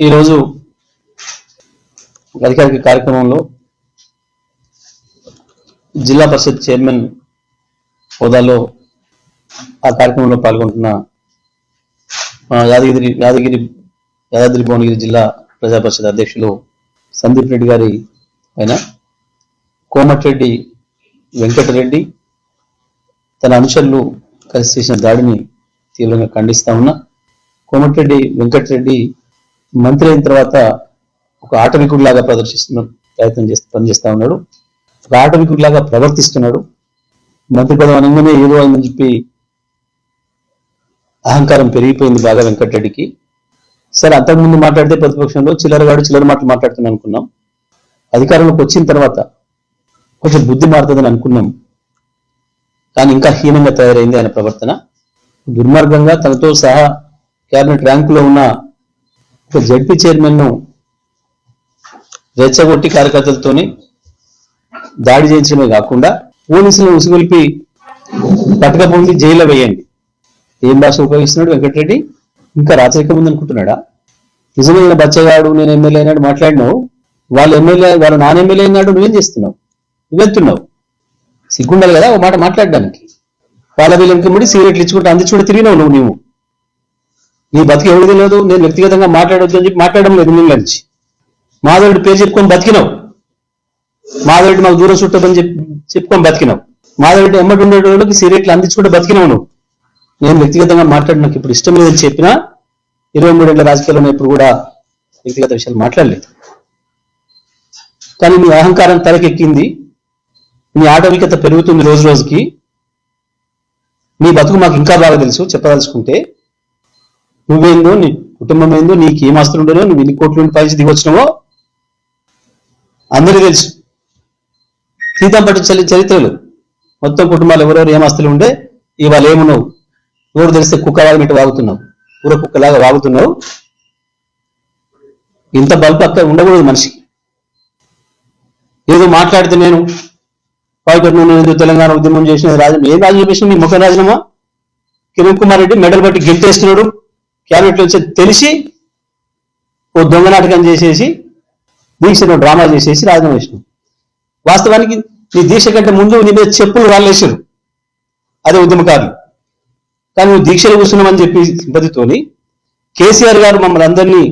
ఈరోజు అధికారిక కార్యక్రమంలో జిల్లా పరిషత్ చైర్మన్ హోదాలో ఆ కార్యక్రమంలో పాల్గొంటున్న యాదగిరి యాదగిరి యాదాద్రి భువనగిరి జిల్లా ప్రజా పరిషత్ అధ్యక్షులు సందీప్ రెడ్డి గారి ఆయన కోమటిరెడ్డి వెంకటరెడ్డి తన అనుచరులు కలిసి చేసిన దాడిని తీవ్రంగా ఖండిస్తా ఉన్నా కోమటిరెడ్డి వెంకటరెడ్డి మంత్రి అయిన తర్వాత ఒక ఆటవికుడిలాగా ప్రదర్శిస్తున్న ప్రయత్నం చేస్తూ పనిచేస్తూ ఉన్నాడు. ఒక ఆటవికుడిలాగా ప్రవర్తిస్తున్నాడు. మంత్రి పదవి అనగానే ఏదో అని చెప్పి అహంకారం పెరిగిపోయింది బాగా వెంకటరెడ్డికి. సరే అంతకుముందు మాట్లాడితే ప్రతిపక్షంలో చిల్లరగాడు చిల్లర మాటలు మాట్లాడుతున్నాం అనుకున్నాం. అధికారంలోకి వచ్చిన తర్వాత కొంచెం బుద్ధి మారుతుందని అనుకున్నాం. కానీ ఇంకా హీనంగా తయారైంది ఆయన ప్రవర్తన. దుర్మార్గంగా తనతో సహా క్యాబినెట్ ర్యాంకులో ఉన్న ఒక జడ్పీ చైర్మన్ను రెచ్చగొట్టి కార్యకర్తలతోని దాడి చేయించడమే కాకుండా పోలీసులను ఉసుగొల్పి పట్టకపోయి జైల్లో వేయండి. ఏం భాష ఉపయోగిస్తున్నాడు వెంకటరెడ్డి? ఇంకా రాచరికం ఉందనుకుంటున్నాడా? నిజమైన బచ్చగాడు నేను ఎమ్మెల్యే అయినాడు మాట్లాడినావు. వాళ్ళు ఎమ్మెల్యే వాళ్ళ నాన్న ఎమ్మెల్యే అయినాడు నువ్వేం చేస్తున్నావు? నువ్వెళ్తున్నావు. సిగ్గుండాలి కదా ఒక మాట మాట్లాడడానికి. వాళ్ళ వీళ్ళకి ముడి సిగరెట్లు ఇచ్చుకుంటూ అందించుకుంటూ తిరిగినావు నువ్వు నువ్వు నీ బతికి ఎవరు తెలియదు నేను వ్యక్తిగతంగా మాట్లాడొద్దు అని చెప్పి మాట్లాడడం లేదు నిన్న నుంచి. మాధవుడి పేరు చెప్పుకొని బతికినావు. మాధవుడి మాకు దూరం చుట్టదని చెప్పి చెప్పుకొని బతికినావు. మాధవుడి ఎమ్మటి ఉండే వాళ్ళకి సిగరెట్లు అందించుకుంటే బతికినావు నువ్వు. నేను వ్యక్తిగతంగా మాట్లాడి నాకు ఇప్పుడు ఇష్టం లేదని చెప్పినా ఇరవై మూడేళ్ళ రాజకీయాల్లో ఎప్పుడు కూడా వ్యక్తిగత విషయాలు మాట్లాడలేదు. కానీ నీ అహంకారం తలకెక్కింది. నీ ఆటవికత పెరుగుతుంది రోజు రోజుకి. నీ బతుకు మాకు ఇంకా బాగా తెలుసు చెప్పదలుచుకుంటే. నువ్వేందో నీ కుటుంబం ఏందో నీకు ఏం ఆస్తులు ఉండేనో నువ్వు ఎన్ని కోట్ల నుండి పైకి దిగొచ్చినావో అందరికీ తెలుసు. సీతం పట్టిన చలి చరిత్రలు. మొత్తం కుటుంబాలు ఎవరెవరు ఏం ఆస్తులు ఉండే ఇవాళ ఏమున్నావు? నోరు తెలిస్తే కుక్క మీట వాగుతున్నావు? ఊర కుక్కలాగా వాగుతున్నావు? ఇంత బల్బు అక్కడ ఉండకూడదు మనిషికి. ఏదో మాట్లాడితే నేను పాయికట్ నేను తెలంగాణ ఉద్యమం చేసిన రాజు ఏం రాజు చేసిన నీ ముఖ రాజీనామా? కిరణ్ కుమార్ రెడ్డి మెడల్ బట్టి గెంటేస్తున్నాడు క్యాబినెట్ వచ్చి తెలిసి ఓ దొంగ నాటకం చేసేసి దీక్షను డ్రామా చేసేసి రాజీనామా చేసినావు వాస్తవానికి నీ దీక్ష కంటే ముందు నీ మీద చెప్పులు వాళ్ళేసారు అదే ఉద్యమకారులు కానీ నువ్వు దీక్షలు కూర్చున్నామని చెప్పి సింపతితోని కేసీఆర్ గారు మమ్మల్ని అందరినీ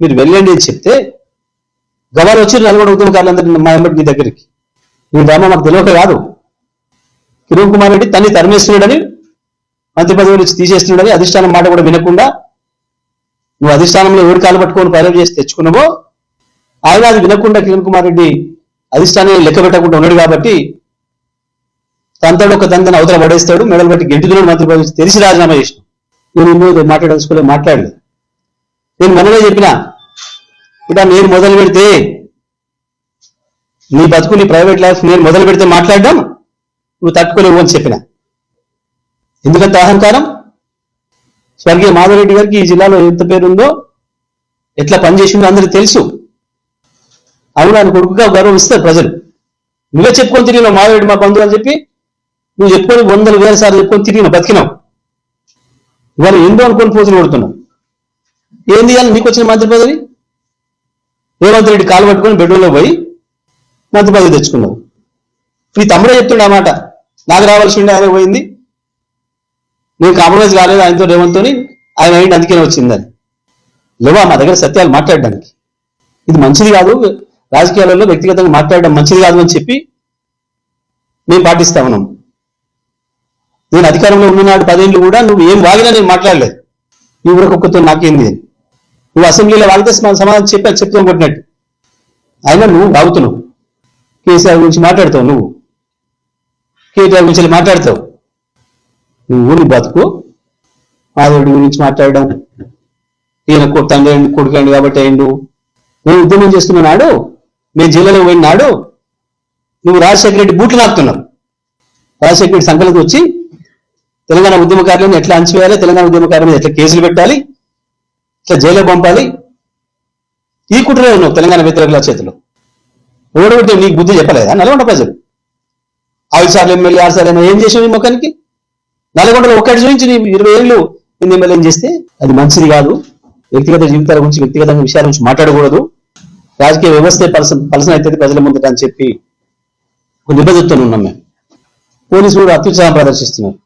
మీరు వెళ్ళండి అని చెప్తే గవర్నర్ వచ్చి నల్గొండ ఉద్యమకారులందరినీ మా ఎమ్మటి నీ దగ్గరికి. నీ డ్రామా మాకు తెలియక కాదు కిరణ్ కుమార్ రెడ్డి తన్ని తరిమేస్తున్నాడని మంత్రి పదవి నుంచి తీసేస్తున్నాడని అధిష్టానం మాట కూడా వినకుండా నువ్వు అధిష్టానంలో ఎవరు కాలు పట్టుకొని పైరవ్ చేసి తెచ్చుకున్నావో ఆయన అది వినకుండా కిరణ్ కుమార్ రెడ్డి అధిష్టానం లెక్క పెట్టకుండా ఉన్నాడు కాబట్టి తనతో ఒక తంతను అవతల పడేస్తాడు మెడలు బట్టి గెంటుతున్నాడు మంత్రి పదవి తెలిసి రాజీనామా చేసిన. నేను ఇందులో మాట్లాడదలుచుకోలే మాట్లాడలేదు. నేను మనమే చెప్పిన ఇట నేను మొదలు పెడితే నీ బతుకు నీ ప్రైవేట్ లైఫ్ నేను మొదలు పెడితే మాట్లాడడం నువ్వు తట్టుకోలేవు అని చెప్పిన. ఎందుకంత అహంకారం? స్వర్గీయ మాధవరెడ్డి గారికి ఈ జిల్లాలో ఎంత పేరుందో ఎట్లా పనిచేసిందో అందరికి తెలుసు. అవును ఆయన కొడుకుగా గౌరవిస్తారు ప్రజలు. నువ్వే చెప్పుకొని తిరిగినావు మాధవరెడ్డి మా బంధువు అని చెప్పి. నువ్వు చెప్పుకొని వందల వేల సార్లు చెప్పుకొని తిరిగినావు బతికినావు. ఇవాళ ఎందు అనుకొని పోతులు కొడుతున్నావు. ఏంది చేయాలి నీకు వచ్చిన మంత్రి పదవి? రేవంత్ రెడ్డి కాలు పట్టుకొని బెడ్రూమ్లో పోయి మంత్రి పదవి తెచ్చుకున్నావు. నీ తమ్ముడే చెప్తుండే ఆ మాట నాకు రావాల్సి ఉండే ఆయన పోయింది. నేను కాంప్రమైజ్ కాలేదు ఆయనతో రేవంత్తోని. ఆయన అయింది అందుకనే వచ్చిందని లేవా మా దగ్గర సత్యాలు మాట్లాడడానికి. ఇది మంచిది కాదు రాజకీయాలలో వ్యక్తిగతంగా మాట్లాడడం మంచిది కాదు అని చెప్పి మేము పాటిస్తా ఉన్నాం. నేను అధికారంలో ఉన్ననాడు పదేళ్ళు కూడా నువ్వు ఏం వాగినా నేను మాట్లాడలేదు. నీ ఊరకొక్కతో నాకేంది నువ్వు అసెంబ్లీలో వాగితే సమాధానం సమాధానం అది చెప్తాం కొట్టినట్టు. అయినా నువ్వు వాగుతున్నావు. కేసీఆర్ గురించి మాట్లాడతావు నువ్వు. కేటీఆర్ గురించి మాట్లాడతావు. నువ్వు నీ బతుకు మాధవుడి గురించి మాట్లాడడం. ఈయన తండ్రి అయిండు, కొడుకు అయిండు కాబట్టి అయిండు నువ్వు ఉద్యమం చేస్తున్న నాడు నేను జిల్లాలో పోయిన నాడు నువ్వు రాజశేఖర రెడ్డి బూట్లు నాకుతున్నావు. రాజశేఖర రెడ్డి సంకలకు వచ్చి తెలంగాణ ఉద్యమకారులను ఎట్లా అంచివేయాలి తెలంగాణ ఉద్యమకారుల మీద ఎట్లా కేసులు పెట్టాలి ఇట్లా జైల్లో పంపాలి? ఈ కుట్రలో ఉన్నావు తెలంగాణ వ్యతిరేకుల చేతిలో. ఓడగొట్టే నీకు బుద్ధి చెప్పలేదా? నల్గొండ ప్రజలు. ఐదు సార్లు ఎమ్మెల్యే ఆరు సార్లు ఏం చేసావు ఈ ముఖానికి? నల్గొండలో ఒక్కటి చూపించి నీ ఇరవై ఏళ్ళు నేను ఎమ్మెల్యే చేస్తే అది మంచిది కాదు. వ్యక్తిగత జీవితాల గురించి వ్యక్తిగత విషయాల గురించి మాట్లాడకూడదు. రాజకీయ వ్యవస్థ పలస పలసన అవుతుంది ప్రజల ముందు అని చెప్పి ఒక ఉన్నాం మేము. పోలీసులు కూడా అత్యుత్సాహం ప్రదర్శిస్తున్నారు.